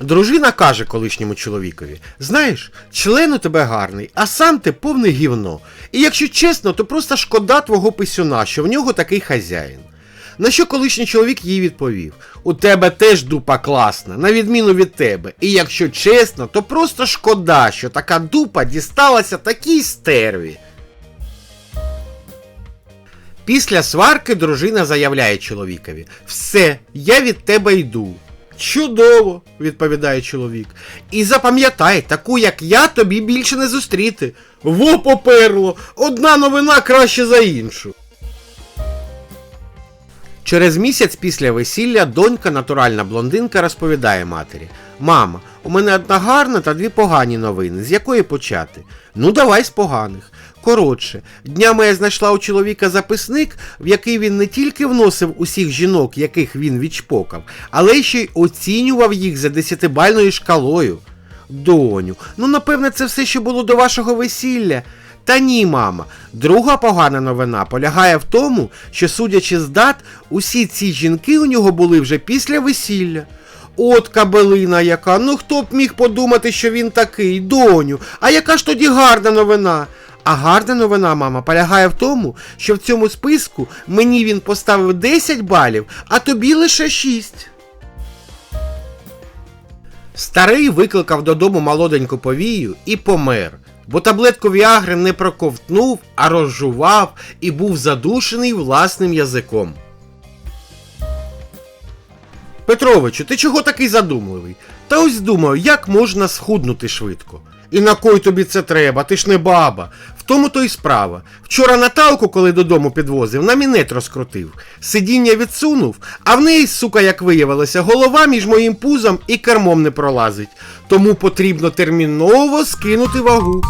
Дружина каже колишньому чоловікові: Знаєш, член у тебе гарний, а сам ти повне гівно. І якщо чесно, то просто шкода твого писюна, що в нього такий хазяїн. На що колишній чоловік їй відповів: У тебе теж дупа класна, на відміну від тебе. І якщо чесно, то просто шкода, що така дупа дісталася такій стерві. Після сварки дружина заявляє чоловікові: Все, я від тебе йду. Чудово, відповідає чоловік. І запам'ятай, таку, як я, тобі більше не зустріти. Во поперло! Одна новина краще за іншу. Через місяць після весілля донька, натуральна блондинка, розповідає матері: Мама, у мене одна гарна та дві погані новини. З якої почати? Ну, давай з поганих. Коротше, днями я знайшла у чоловіка записник, в який він не тільки вносив усіх жінок, яких він відчпокав, але ще й оцінював їх за десятибальною шкалою. Доню, ну напевне, це все, що було до вашого весілля. Та ні, мама. Друга погана новина полягає в тому, що, судячи з дат, усі ці жінки у нього були вже після весілля. От кабелина яка, ну хто б міг подумати, що він такий, доню, а яка ж тоді гарна новина? А гарна новина, мама, полягає в тому, що в цьому списку мені він поставив 10 балів, а тобі лише 6. Старий викликав додому молоденьку повію і помер, бо таблетку Віагри не проковтнув, а розжував і був задушений власним язиком. Петровичу, ти чого такий задумливий? Та ось думаю, як можна схуднути швидко. І на кой тобі це треба? Ти ж не баба. В тому то й справа. Вчора Наталку, коли додому підвозив, на мінет розкрутив. Сидіння відсунув, а в неї, сука, як виявилося, голова між моїм пузом і кермом не пролазить. Тому потрібно терміново скинути вагу.